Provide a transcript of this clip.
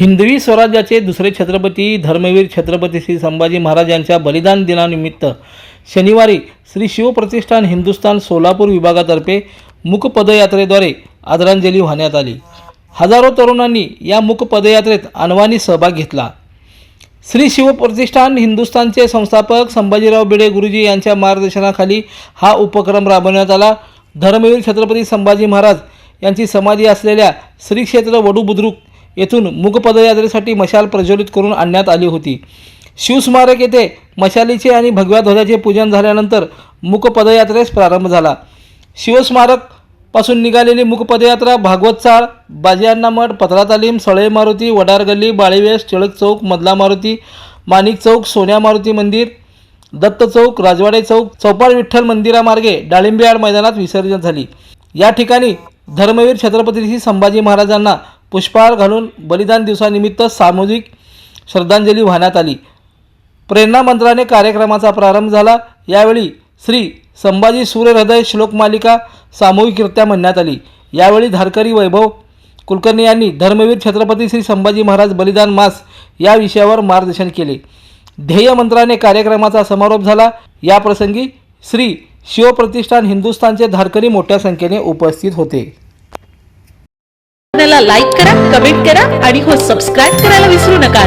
हिंदवी स्वराज्याचे दुसरे छत्रपती धर्मवीर छत्रपती श्री संभाजी महाराज यांच्या बलिदान दिनानिमित्त शनिवारी श्री शिवप्रतिष्ठान हिंदुस्थान सोलापूर विभागातर्फे मुखपदयात्रेद्वारे आदरांजली वाहण्यात आली. हजारो तरुणांनी या मुखपदयात्रेत अनवानी सहभाग घेतला. श्री शिवप्रतिष्ठान हिंदुस्थानचे संस्थापक संभाजीराव भिडे गुरुजी यांच्या मार्गदर्शनाखाली हा उपक्रम राबवण्यात आला. धर्मवीर छत्रपती संभाजी महाराज यांची समाधी असलेल्या श्री क्षेत्र वडू बुद्रुक येथून मूकपदयात्रेसाठी मशाल प्रज्वलित करून आणण्यात आली होती. शिवस्मारक येथे मशालीचे आणि भगव्या ध्वजाचे पूजन झाल्यानंतर मूकपदयात्रेस प्रारंभ झाला. शिवस्मारक पासून निघालेली मुखपदयात्रा भागवत चाळ बाजियांना मठ पत्रा तालीम सळे मारुती वडार गल्ली बाळीवेस टिळक चौक मधला मारुती माणिक चौक सोन्या मारुती मंदिर दत्त चौक राजवाडे चौक चौपाळ विठ्ठल मंदिरामार्गे डाळिंबेआड मैदानात विसर्जन झाली. या ठिकाणी धर्मवीर छत्रपती श्री संभाजी महाराजांना पुष्पहार घालून बलिदान दिवसानिमित्त सामूहिक श्रद्धांजली वाहण्यात आली. प्रेरणा मंत्राने कार्यक्रमाचा प्रारंभ झाला. यावेळी श्री संभाजी सूर्यहृदय श्लोक मालिका सामूहिकरित्या म्हणण्यात आली. यावेळी धारकरी वैभव कुलकर्णी यांनी धर्मवीर छत्रपती श्री संभाजी महाराज बलिदान मास या विषयावर मार्गदर्शन केले. ध्येय मंत्राने कार्यक्रमाचा समारोप झाला. याप्रसंगी श्री शिवप्रतिष्ठान हिंदुस्थानचे धारकरी मोठ्या संख्येने उपस्थित होते. लाईक करा कमेंट करा आणि हो सबस्क्राईब करायला विसरू नका.